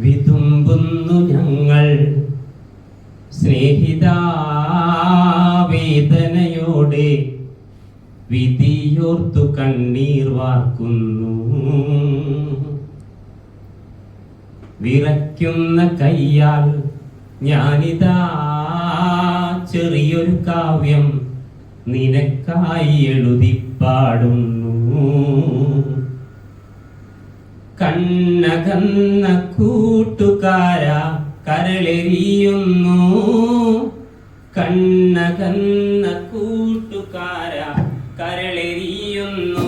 വിതുമ്പുന്നു ഞങ്ങൾ. സ്നേഹിതാവേദനയോടെ വിധിയോർത്തു കണ്ണീർ വാർക്കുന്നു. വിറയ്ക്കുന്ന കയ്യാൽ ഞാനിതാ ചെറിയൊരു കാവ്യം നിനക്കായി എഴുതി കണ്ണകന്ന കൂട്ടുകാര കരളെറിയുന്നു. കണ്ണകന്ന കൂട്ടുകാര കരളെറിയുന്നു.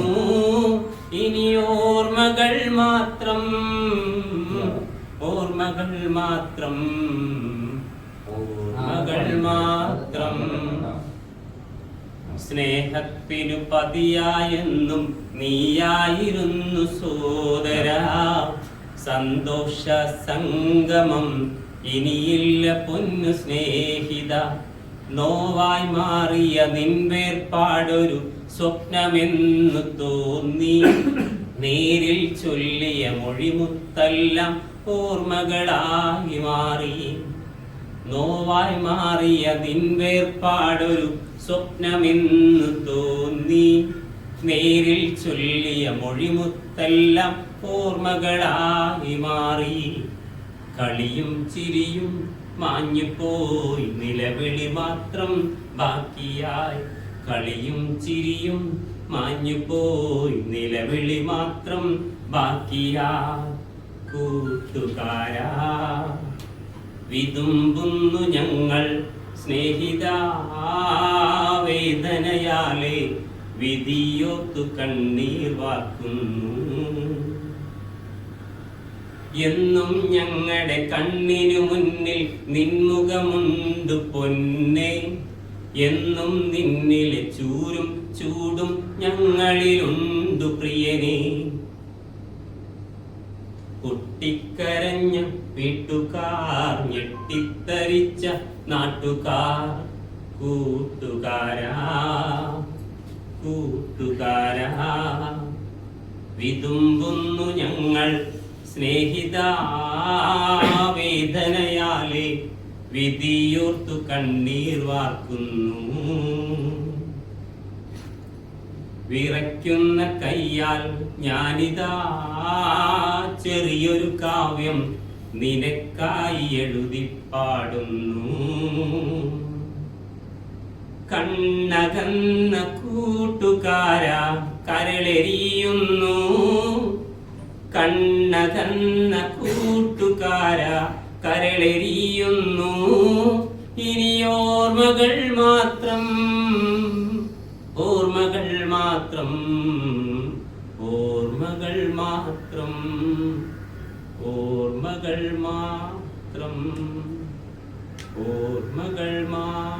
ഇനി ഓർമ്മകൾ മാത്രം ഓർമ്മകൾ മാത്രം ഓർമ്മകൾ മാത്രം. സ്നേഹത്തിനു പതിയായെന്നും നീയായിരുന്നു സോദര സന്തോഷ സംഗമം ഇനിയില്ല പൊന്നു സ്നേഹിത. നോവായി മാറിയ നിൻവേർപ്പാടൊരു സ്വപ്നമെന്നു തോന്നി. നേരിൽ ചൊല്ലിയ മൊഴിമുത്തെല്ലാം ഓർമ്മകളായി മാറി. നോവായി മാറിയ വേർപാടൊരു സ്വപ്നമെന്ന് തോന്നി. നേരിൽ ചൊല്ലിയ മൊഴിമുത്തെല്ലാം ഓർമ്മകളായി മാറി. കളിയും ചിരിയും മാഞ്ഞുപോയി നിലവിളി മാത്രം ബാക്കിയായി. കളിയും ചിരിയും മാഞ്ഞുപോയി നിലവിളി മാത്രം ബാക്കിയായി. കൂട്ടുകാരാ വിതുമ്പുന്നു ഞങ്ങൾ സ്നേഹിതേദനയാലേ വിധിയോത്തു കണ്ണീർ വാക്കുന്നു എന്നും ഞങ്ങളുടെ കണ്ണിനു മുന്നിൽ നിൻമുഖമുണ്ട് പൊന്നെ. എന്നും നിന്നിലെ ചൂരും ചൂടും ഞങ്ങളിലുണ്ട് പ്രിയനേ. പൊട്ടിക്കരഞ്ഞ വീട്ടുകാർ ഞെട്ടിത്തരിച്ച നാട്ടുകാർ. കൂട്ടുകാരാ കൂട്ടുകാരാ. വിതുമ്പുന്നു ഞങ്ങൾ സ്നേഹിതാവേദനയാലെ വിധിയോർത്തു കണ്ണീർ വാർക്കുന്നു. വിറയ്ക്കുന്ന കയ്യാൽ ഞാനിതാ ചെറിയൊരു കാവ്യം നിനക്കായി എഴുതി പാടുന്നു കണ്ണകന്ന കൂട്ടുകാര കരളെരിയുന്നു. കണ്ണകന്ന കൂട്ടുകാര കരളെരിയുന്നു. ഇനി ഓർമ്മകൾ ഓർമ്മകൾ മാത്രം ഓർമ്മകൾ മാത്രം ഓർമ്മകൾ മാത്രം ഓർമ്മകൾ മാത്രം